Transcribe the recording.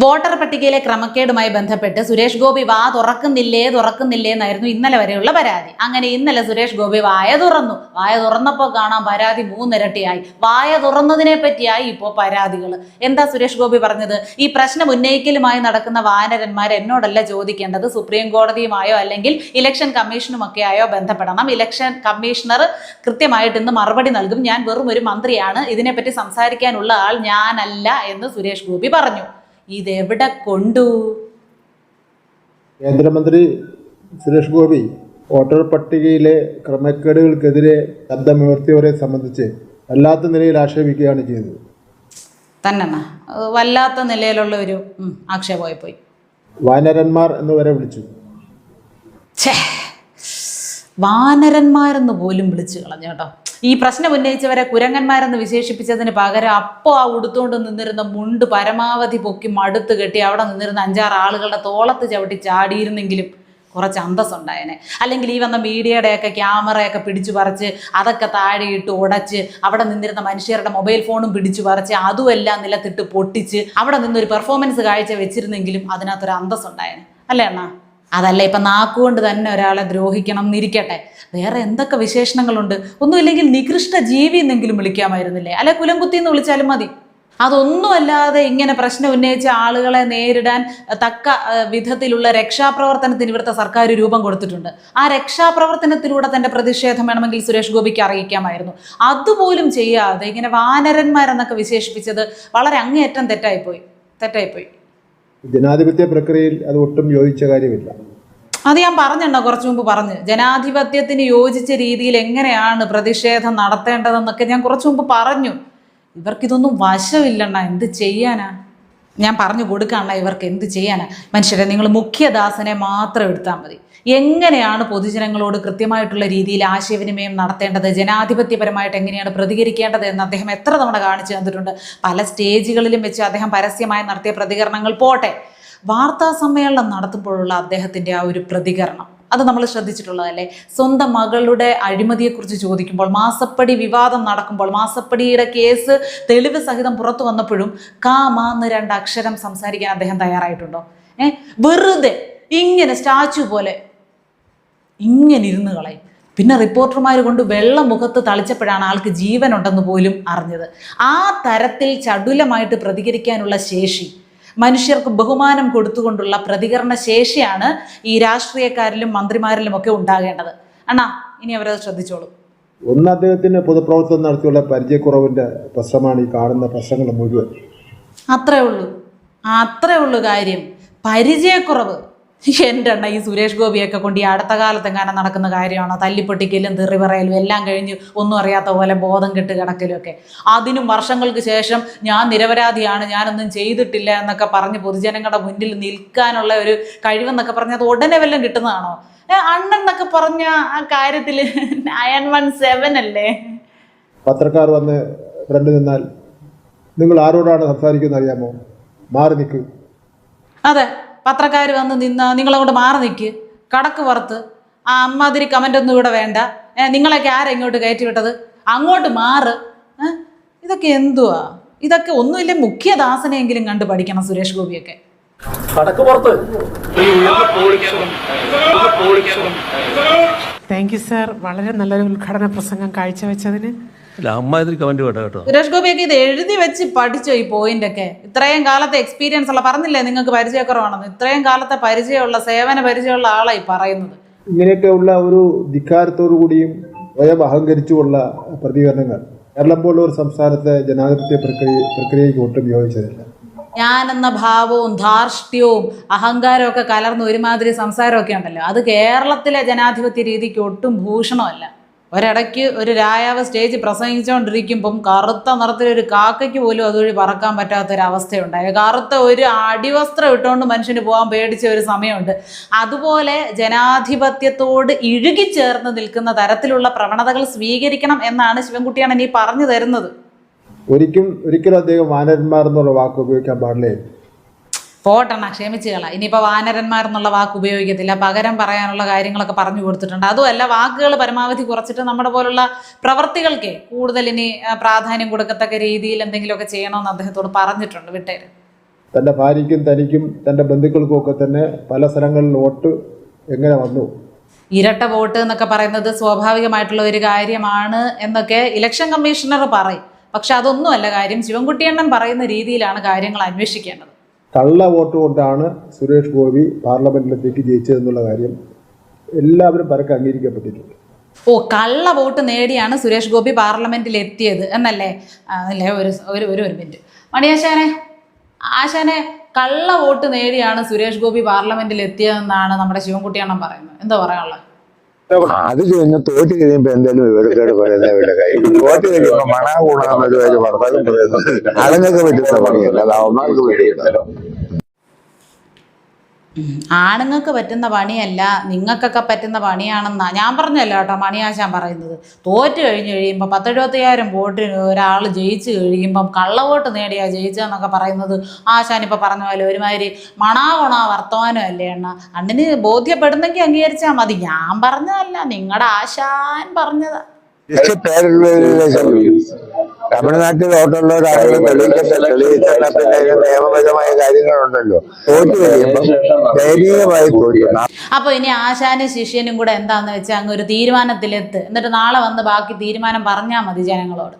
Voter പട്ടികയിലെ ക്രമക്കേടുമായി ബന്ധപ്പെട്ട് സുരേഷ് ഗോപി വാ തുറക്കുന്നില്ലേ തുറക്കുന്നില്ലേ എന്നായിരുന്നു ഇന്നലെ വരെയുള്ള പരാതി. അങ്ങനെ ഇന്നലെ സുരേഷ് ഗോപി വായ തുറന്നു. വായ തുറന്നപ്പോൾ കാണാം പരാതി മൂന്നിരട്ടിയായി. വായ തുറന്നതിനെ പറ്റിയായി ഇപ്പോൾ പരാതികൾ എന്താ സുരേഷ് ഗോപി പറഞ്ഞത്? ഈ പ്രശ്നം ഉന്നയിക്കലുമായി നടക്കുന്ന വാനരന്മാർ എന്നോടല്ല ചോദിക്കേണ്ടത് സുപ്രീം കോടതിയുമായോ അല്ലെങ്കിൽ ഇലക്ഷൻ കമ്മീഷനുമൊക്കെ ആയോ ബന്ധപ്പെടണം. ഇലക്ഷൻ കമ്മീഷണർ കൃത്യമായിട്ട് ഇന്ന് മറുപടി നൽകും. ഞാൻ വെറും ഒരു മന്ത്രിയാണ്. ഇതിനെപ്പറ്റി സംസാരിക്കാനുള്ള ആൾ ഞാനല്ല എന്ന് സുരേഷ് ഗോപി പറഞ്ഞു. ഇതെവിടെ കൊണ്ടു? കേന്ദ്രമന്ത്രി സുരേഷ് ഗോപി വോട്ടർ പട്ടികയിലെ ക്രമക്കേടുകൾക്കെതിരെ ശബ്ദമുയർത്തിയവരെ സംബന്ധിച്ച് വല്ലാത്ത നിലയിൽ ആക്ഷേപിക്കുകയാണ് ചെയ്തത്. തന്നെ വല്ലാത്ത നിലയിലുള്ള ഒരു ആക്ഷേപമായി പോയി വാനരന്മാർ എന്ന് വരെ വിളിച്ചു. ഛേ വാനരന്മാരെന്ന് പോലും വിളിച്ചു കളഞ്ഞു കേട്ടോ. ഈ പ്രശ്നം ഉന്നയിച്ചവരെ കുരങ്ങന്മാരെന്ന് വിശേഷിപ്പിച്ചതിന് പകരം അപ്പോൾ ആ ഉടുത്തുകൊണ്ട് നിന്നിരുന്ന മുണ്ട് പരമാവധി പൊക്കി മടുത്ത് കെട്ടി അവിടെ നിന്നിരുന്ന അഞ്ചാറ് ആളുകളുടെ തോളത്ത് ചവിട്ടി ചാടിയിരുന്നെങ്കിലും കുറച്ച് അന്തസ്സുണ്ടായനെ. അല്ലെങ്കിൽ ഈ വന്ന മീഡിയയുടെയൊക്കെ ക്യാമറയൊക്കെ പിടിച്ചു പറിച്ച് അതൊക്കെ താഴെയിട്ട് ഉടച്ച് അവിടെ നിന്നിരുന്ന മനുഷ്യരുടെ മൊബൈൽ ഫോണും പിടിച്ചു പറിച്ച് അതുമെല്ലാം നിലത്തിട്ട് പൊട്ടിച്ച് അവിടെ നിന്നൊരു പെർഫോമൻസ് കാഴ്ച വെച്ചിരുന്നെങ്കിലും അതിനകത്തൊരു അന്തസ്സുണ്ടായനെ. അല്ലേ അണ്ണാ? അതല്ല ഇപ്പൊ നാക്കുകൊണ്ട് തന്നെ ഒരാളെ ദ്രോഹിക്കണം എന്നിരിക്കട്ടെ. വേറെ എന്തൊക്കെ വിശേഷണങ്ങളുണ്ട്? ഒന്നുമില്ലെങ്കിൽ നികൃഷ്ട ജീവി എന്നെങ്കിലും വിളിക്കാമായിരുന്നില്ലേ? അല്ലെ കുലംകുത്തി എന്ന് വിളിച്ചാലും മതി. അതൊന്നുമല്ലാതെ ഇങ്ങനെ പ്രശ്നം ഉന്നയിച്ച ആളുകളെ നേരിടാൻ തക്ക വിധത്തിലുള്ള രക്ഷാപ്രവർത്തനത്തിന് ഇവിടുത്തെ സർക്കാർ രൂപം കൊടുത്തിട്ടുണ്ട്. ആ രക്ഷാപ്രവർത്തനത്തിലൂടെ തന്റെ പ്രതിഷേധം വേണമെങ്കിൽ സുരേഷ് ഗോപിക്ക് അറിയിക്കാമായിരുന്നു. അതുപോലും ചെയ്യാതെ ഇങ്ങനെ വാനരന്മാരെന്നൊക്കെ വിശേഷിപ്പിച്ചത് വളരെ അങ്ങേയറ്റം തെറ്റായിപ്പോയി. തെറ്റായിപ്പോയി. ജനാധിപത്യ പ്രക്രിയയിൽ അത് ഒട്ടും യോജിച്ച കാര്യമില്ല. അത് ഞാൻ പറഞ്ഞെണ്ണ കുറച്ചു മുമ്പ് പറഞ്ഞു. ജനാധിപത്യത്തിന് യോജിച്ച രീതിയിൽ എങ്ങനെയാണ് പ്രതിഷേധം നടത്തേണ്ടതെന്നൊക്കെ ഞാൻ കുറച്ചു മുമ്പ് പറഞ്ഞു. ഇവർക്കിതൊന്നും വശമില്ലണ്ണ. എന്ത് ചെയ്യാനാ? ഞാൻ പറഞ്ഞു കൊടുക്കാനുള്ള ഇവർക്ക് എന്ത് ചെയ്യാനാണ് മനുഷ്യരെ നിങ്ങൾ മുഖ്യദാസനെ മാത്രം എടുത്താൽ മതി. എങ്ങനെയാണ് പൊതുജനങ്ങളോട് കൃത്യമായിട്ടുള്ള രീതിയിൽ ആശയവിനിമയം നടത്തേണ്ടത്? ജനാധിപത്യപരമായിട്ട് എങ്ങനെയാണ് പ്രതികരിക്കേണ്ടത് എന്ന് അദ്ദേഹം എത്ര തവണ കാണിച്ചു തന്നിട്ടുണ്ട്. പല സ്റ്റേജുകളിലും വെച്ച് അദ്ദേഹം പരസ്യമായി നടത്തിയ പ്രതികരണങ്ങൾ പോട്ടെ. വാർത്താ സമ്മേളനം നടത്തുമ്പോഴുള്ള അദ്ദേഹത്തിന്റെ ആ ഒരു പ്രതികരണം. അത് നമ്മൾ ശ്രദ്ധിച്ചിട്ടുള്ളതല്ലേ? സ്വന്തം മകളുടെ അഴിമതിയെക്കുറിച്ച് ചോദിക്കുമ്പോൾ മാസപ്പടി വിവാദം നടക്കുമ്പോൾ മാസപ്പടിയുടെ കേസ് തെളിവ് സഹിതം പുറത്തു വന്നപ്പോഴും കാ മാന്ന് രണ്ട് അക്ഷരം സംസാരിക്കാൻ അദ്ദേഹം തയ്യാറായിട്ടുണ്ടോ? ഏ? വെറുതെ ഇങ്ങനെ സ്റ്റാച്ചു പോലെ ഇങ്ങനെ ഇരുന്ന് കളയും. പിന്നെ റിപ്പോർട്ടർമാർ കൊണ്ട് വെള്ളം മുഖത്ത് തളിച്ചപ്പോഴാണ് ആൾക്ക് ജീവനുണ്ടെന്ന് പോലും അറിഞ്ഞത്. ആ തരത്തിൽ ചടുലമായിട്ട് പ്രതികരിക്കാനുള്ള ശേഷി മനുഷ്യർക്ക് ബഹുമാനം കൊടുത്തുകൊണ്ടുള്ള പ്രതികരണ ശേഷിയാണ് ഈ രാഷ്ട്രീയക്കാരിലും മന്ത്രിമാരിലും ഒക്കെ ഉണ്ടാകേണ്ടത്. അണ്ണാ ഇനി അവരത് ശ്രദ്ധിച്ചോളൂ. ഒന്ന് അദ്ദേഹത്തിന് പൊതുപ്രവർത്തനം നടത്തിയുള്ള പരിചയക്കുറവിന്റെ പ്രശ്നമാണ് ഈ കാണുന്ന പ്രശ്നങ്ങൾ മുഴുവൻ. അത്രേ ഉള്ളൂ. അത്രേ ഉള്ളൂ കാര്യം. പരിചയക്കുറവ്. എന്റെ അണ്ണ ഈ സുരേഷ് ഗോപിയൊക്കെ കൊണ്ട് ഈ അടുത്ത കാലത്ത് എങ്ങനെ നടക്കുന്ന കാര്യമാണോ? തല്ലിപ്പൊട്ടിക്കലും തെറി പറയലും എല്ലാം കഴിഞ്ഞ് ഒന്നും അറിയാത്ത പോലെ ബോധം കെട്ട് കിടക്കലും ഒക്കെ. അതിനും വർഷങ്ങൾക്ക് ശേഷം ഞാൻ നിരപരാധിയാണ് ഞാനൊന്നും ചെയ്തിട്ടില്ല എന്നൊക്കെ പറഞ്ഞ് പൊതുജനങ്ങളുടെ മുന്നിൽ നിൽക്കാനുള്ള ഒരു കഴിവെന്നൊക്കെ പറഞ്ഞ് അത് ഉടനെ വല്ലതും കിട്ടുന്നതാണോ? അണ്ണൻ എന്നൊക്കെ പറഞ്ഞ ആ കാര്യത്തിൽ നയൻ വൺ സെവൻ അല്ലേ? പത്രക്കാർ വന്ന് ഫ്രണ്ട് നിന്നാൽ നിങ്ങൾ ആരോടാണ് സംസാരിക്കുന്നത് അറിയാമോ? മാറി നിൽക്കൂ. അതെ. പത്രക്കാർ വന്ന് നിന്ന് നിങ്ങളങ്ങോട്ട് മാറി നിൽക്ക്. കടക്ക് പുറത്ത്. ആ അമ്മാതിരി കമന്റൊന്നും ഒന്നും ഇവിടെ വേണ്ട. നിങ്ങളൊക്കെ ആരെങ്ങോട്ട് കയറ്റി വിട്ടത് അങ്ങോട്ട് മാറ്. ഇതൊക്കെ എന്തുവാ? ഇതൊക്കെ ഒന്നുമില്ല മുഖ്യദാസനെങ്കിലും കണ്ട് പഠിക്കണം സുരേഷ് ഗോപിയൊക്കെ. താങ്ക് യു സാർ വളരെ നല്ലൊരു ഉദ്ഘാടന പ്രസംഗം കാഴ്ചവെച്ചതിന്. അല്ല അമ്മാതിരി കമന്റ് കേട്ടോ കേട്ടോ. സുരേഷ് ഗോപിയൊക്കെ ഇത് എഴുതി വെച്ച് പഠിച്ചോ ഈ പോയിന്റ് ഒക്കെ? ഇത്രയും കാലത്തെ എക്സ്പീരിയൻസ് ഉള്ള പറഞ്ഞില്ലേ നിങ്ങൾക്ക് പരിചയക്കുറവാണെന്ന്? ഇത്രയും കാലത്തെ പരിചയമുള്ള സേവന പരിചയമുള്ള ആളായി പറയുന്നത്. ഇങ്ങനെയൊക്കെ ഉള്ള ഒരു ധിക്കാരത്തോടു കൂടിയും സ്വയം അഹങ്കരിച്ചുമുള്ള പ്രതികരണങ്ങൾ. കേരളം പോലുള്ള ഒരു സംസ്ഥാനത്തെ ജനാധിപത്യ പ്രക്രിയ പ്രക്രിയയ്ക്ക് ഒട്ടും യോജിച്ചതില്ല. ഞാനെന്ന ഭാവവും ധാർഷ്ട്യവും അഹങ്കാരവും ഒക്കെ കലർന്ന ഒരുമാതിരി സംസാരമൊക്കെ ഉണ്ടല്ലോ. അത് കേരളത്തിലെ ജനാധിപത്യ രീതിക്ക് ഒട്ടും ഭൂഷണമല്ല. ഒരിടയ്ക്ക് ഒരു രായാവ് സ്റ്റേജ് പ്രസംഗിച്ചുകൊണ്ടിരിക്കുമ്പം കറുത്ത നിറത്തിലൊരു കാക്കയ്ക്ക് പോലും അതുവഴി പറക്കാൻ പറ്റാത്തൊരവസ്ഥയുണ്ടായി. കറുത്ത ഒരു അടിവസ്ത്രം ഇട്ടുകൊണ്ട് മനുഷ്യന് പോകാൻ പേടിച്ച ഒരു സമയമുണ്ട്. അതുപോലെ ജനാധിപത്യത്തോട് ഇഴുകിച്ചേർന്ന് നിൽക്കുന്ന തരത്തിലുള്ള പ്രവണതകൾ സ്വീകരിക്കണം എന്നാണ് ശിവൻകുട്ടിയാണ് ഇനി പറഞ്ഞു തരുന്നത്. ഒരിക്കലും ഒരിക്കലും അദ്ദേഹം വാനന്മാർ എന്നുള്ള വാക്ക് ഉപയോഗിക്കാൻ പാടില്ലേ? പോട്ടെണ്ണ ക്ഷമിച്ചുകള ഇനിയിപ്പോൾ വാനരന്മാർ എന്നുള്ള വാക്ക് ഉപയോഗിക്കത്തില്ല. പകരം പറയാനുള്ള കാര്യങ്ങളൊക്കെ പറഞ്ഞു കൊടുത്തിട്ടുണ്ട്. അതുമല്ല വാക്കുകൾ പരമാവധി കുറച്ചിട്ട് നമ്മുടെ പോലുള്ള പ്രവർത്തികൾക്ക് കൂടുതൽ ഇനി പ്രാധാന്യം കൊടുക്കത്തക്ക രീതിയിൽ എന്തെങ്കിലുമൊക്കെ ചെയ്യണമെന്ന് അദ്ദേഹത്തോട് പറഞ്ഞിട്ടുണ്ട് വിട്ടേര്. തന്റെ ഭാര്യയ്ക്കും തനിക്കും തന്റെ ബന്ധുക്കൾക്കും ഒക്കെ തന്നെ പല സ്ഥലങ്ങളിൽ വോട്ട് എങ്ങനെ വന്നു? ഇരട്ട വോട്ട് എന്നൊക്കെ പറയുന്നത് സ്വാഭാവികമായിട്ടുള്ള ഒരു കാര്യമാണ് എന്നൊക്കെ ഇലക്ഷൻ കമ്മീഷണർ പറയും. പക്ഷെ അതൊന്നുമല്ല കാര്യം. ശിവൻകുട്ടിയണ്ണൻ പറയുന്ന രീതിയിലാണ് കാര്യങ്ങൾ അന്വേഷിക്കേണ്ടത്. കള്ള വോട്ട് കൊണ്ടാണ് സുരേഷ് ഗോപി പാർലമെന്റിലേക്ക് ജയിച്ചതെന്നുള്ള കാര്യം എല്ലാവരും പരക്കെ അംഗീകരിക്കപ്പെട്ടിട്ടുണ്ട്. ഓ കള്ള വോട്ട് നേടിയാണ് സുരേഷ് ഗോപി പാർലമെന്റിൽ എത്തിയത് എന്നല്ലേ അല്ലേ? ഒരു ഒരു ഒരു മിനിറ്റ്. മണിയാശാനെ ആശാനെ കള്ള വോട്ട് നേടിയാണ് സുരേഷ് ഗോപി പാർലമെന്റിൽ എത്തിയതെന്നാണ് നമ്മുടെ ശിവൻകുട്ടിയണ്ണൻ പറയുന്നത്. എന്താ പറയാനുള്ളത്? അത് ചെയ്യുന്ന തോറ്റ് കഴിയുമ്പോ എന്തായാലും വിവരക്കേട് പറയുന്ന ഇവിടെ കാര്യം തോറ്റ് കഴിയുമ്പോ മണാ കൂടാന്നൊരു കാര്യം ഭർത്താക്കം പറയുന്നത് ആളുങ്ങൾക്ക് പറ്റുന്ന പണിയല്ല? അത് അവന്മാർക്ക് പറ്റില്ല ആണുങ്ങൾക്ക് പറ്റുന്ന പണിയല്ല നിങ്ങൾക്കൊക്കെ പറ്റുന്ന പണിയാണെന്നാ ഞാൻ പറഞ്ഞല്ലോ കേട്ടോ മണിയാശാൻ പറയുന്നത്. തോറ്റ് കഴിഞ്ഞ് കഴിയുമ്പോൾ പത്തെഴുപത്തയ്യായിരം വോട്ടിന് ഒരാൾ ജയിച്ചു കഴിയുമ്പം കള്ളവോട്ട് നേടിയാ ജയിച്ചതെന്നൊക്കെ പറയുന്നത് ആശാൻ ഇപ്പോൾ പറഞ്ഞ പോലെ ഒരുമാതിരി മണാ കൊണാ വർത്തമാനം അല്ലേ എണ്ണ അണ്ണിന് ബോധ്യപ്പെടുന്നെങ്കിൽ അംഗീകരിച്ചാൽ മതി. ഞാൻ പറഞ്ഞതല്ല നിങ്ങളുടെ ആശാൻ പറഞ്ഞതാ. ലിസ്റ്റ് പേരുള്ളവരിലേക്ക് തമിഴ്നാട്ടിൽ വോട്ടുള്ളവരാണെന്ന് തെളിയിക്കട്ടെ തെളിയിച്ചാൽ പിന്നെ നിയമപരമായ കാര്യങ്ങളുണ്ടല്ലോ. തോറ്റു കഴിയുമ്പോൾ ദയനീയമായി തോറ്റു. അപ്പൊ ഇനി ആശാനും ശിഷ്യനും കൂടെ എന്താന്ന് വെച്ചാൽ അങ്ങ് ഒരു തീരുമാനത്തിലെത്ത്. എന്നിട്ട് നാളെ വന്ന് ബാക്കി തീരുമാനം പറഞ്ഞാൽ മതി ജനങ്ങളോട്.